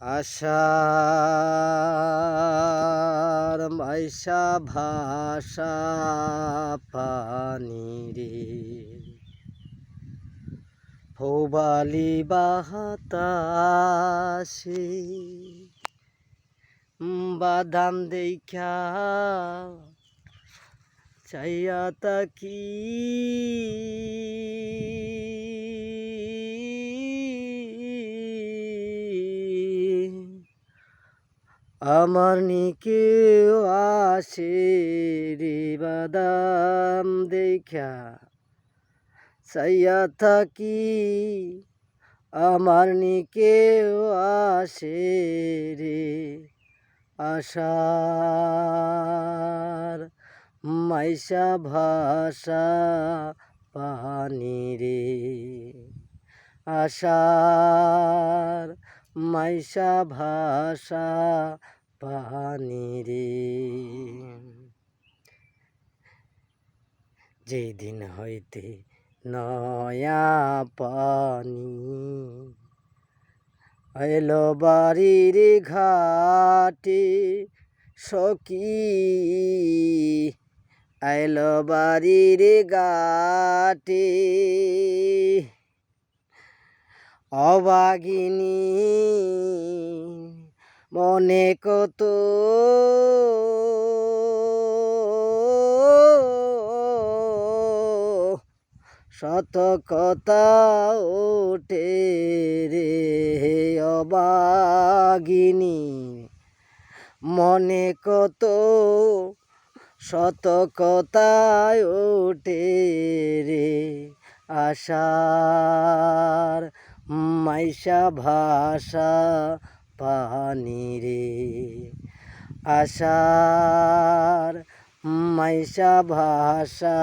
আশার মাইশা ভাষা পানি রে ভোবালি বাহাতাসে বাদাম দেখা চাইয়া তাকি। আমার নিকেও আসে রে বাদাম দেখা চাইয়া থাকি, আমার নিকেও আসে রে আশার। মাইশা ভাষা পানি রে আশার। মাইশা ভাষা পানি রে। যেদিন হইতে নয়া পানি এলো বাড়ির ঘাটে সখী আইলো বাড়ির গাটে অবাগিনী মনে কত শত কথা ওঠে রে অবাগিনী। মনে কত শত কথায় ওঠে রে আশার মাইশা ভাষা পানি রে আশার মাইশা ভাষা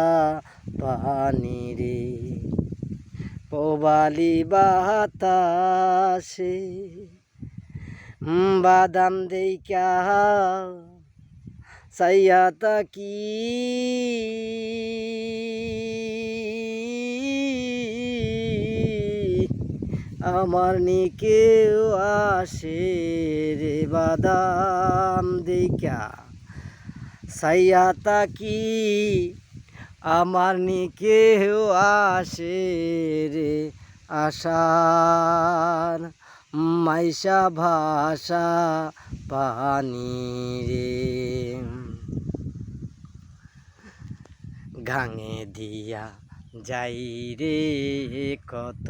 পানি রে পোবালি বাতাসে বাদাম দেইকা সাইয়া তাকি। আমার নিকেও আসে রে বাদাম দেখা সাইয়া তাকি আমার নিকেও আসে রে আশার। মাইশা ভাষা পানি রে। গাঙে দিয়া যাই রে কত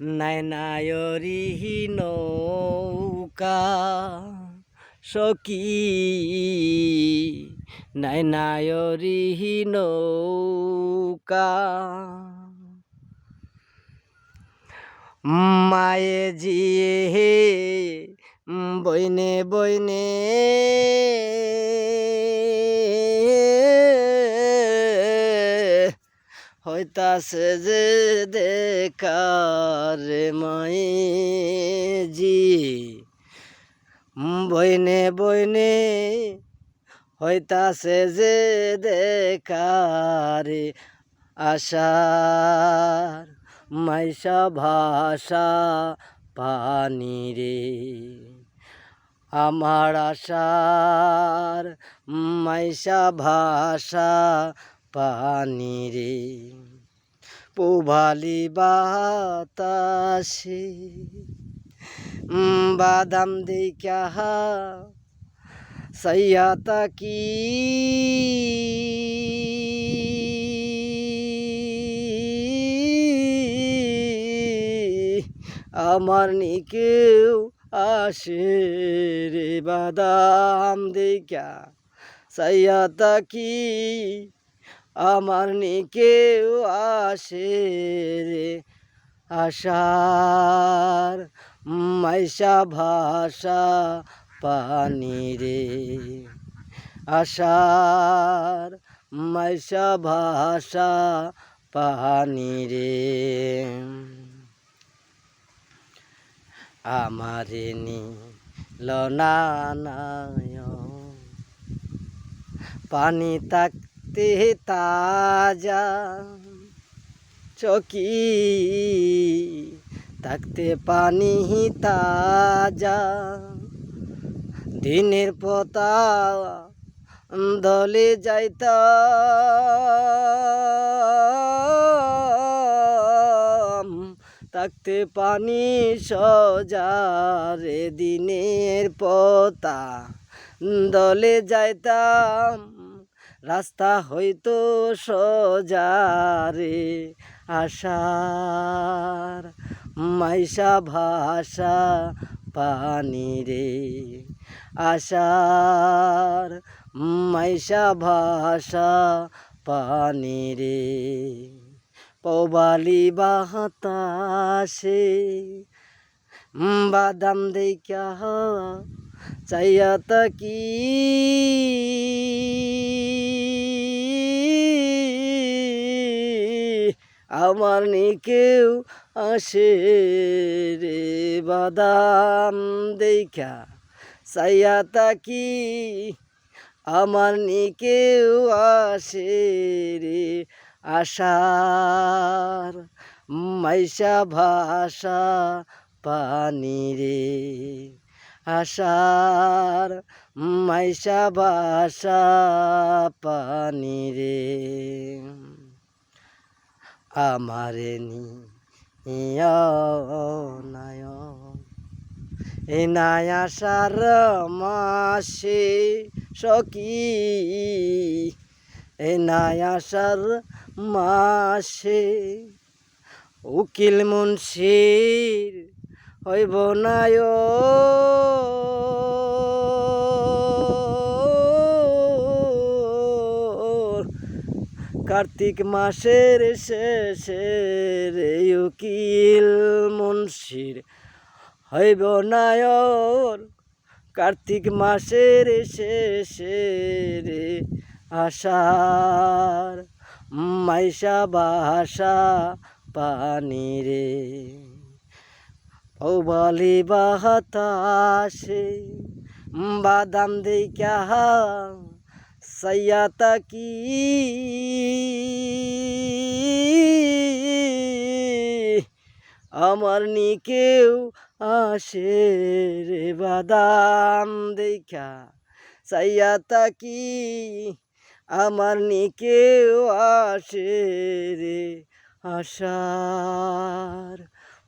নায়নায়রি নৌকা সখী। নায়নায়রি নৌকা। মায়ে জিয়ে হে বইনে বইনে হইতাছে যে দেখার মায়ে জি বইনে বইনে হইতাছে যে দেখারে আশার, মাইশা ভাষা পানি রে। আমার আশার, মাইশা ভাষা পানি রে। পোভালি বাতাসে বাদাম দেখা সাইয়া তাকি। আমার নিকেও আসে রে বাদাম দেখা সাইয়া তাকি। আমার নিকেও আসে রে আশার মাইশা ভাষা পানি রে। আশার মাইশা ভাষা পানি রে। আমারে নি লনানায় পানি তাকতে তাজা, চকি থাকতে পানি তাজা। দিনের পতা দলে যাইতাম থাকতে পানি সজারে দিনের পতা দলে যাইতাম। রাস্তা হয়তো সজারে আশার মাইশা ভাষা পানি রে আশার মাইশা ভাষা পানি রে পবালি বাতাসে বাদাম দেখা চাইয়া তাকি আমার নি কেউ আসে রে বাদাম দেখা চাইয়া তাকি আমার নি কেউ আসে রে আশার। মাইশা ভাষা পানি রে। আশার মাইশা ভাষা পানি রে। আমারে নিয় এ নায়া সার মাসে সকি এ নায়া সার মাসে উকিল মুন্সির হইব নায় কার্তিক মাসের শেষে রে উকিল মুন্সির হইব নায়র কার্তিক মাসের শেষে রে আষাঢ় মাইশা বাসা পানি রে পৌবালি বাহাতাসে বাদাম দেখা সৈয়াতা কি আমার নি কেউ আসে রে বাদাম দেখা সাইয়াতা কি আমার নি কেউ আসে রে আশার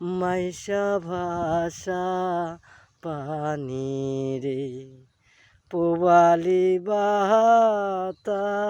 মাইশা ভাষা পানি রে পোবালি বাতাসে।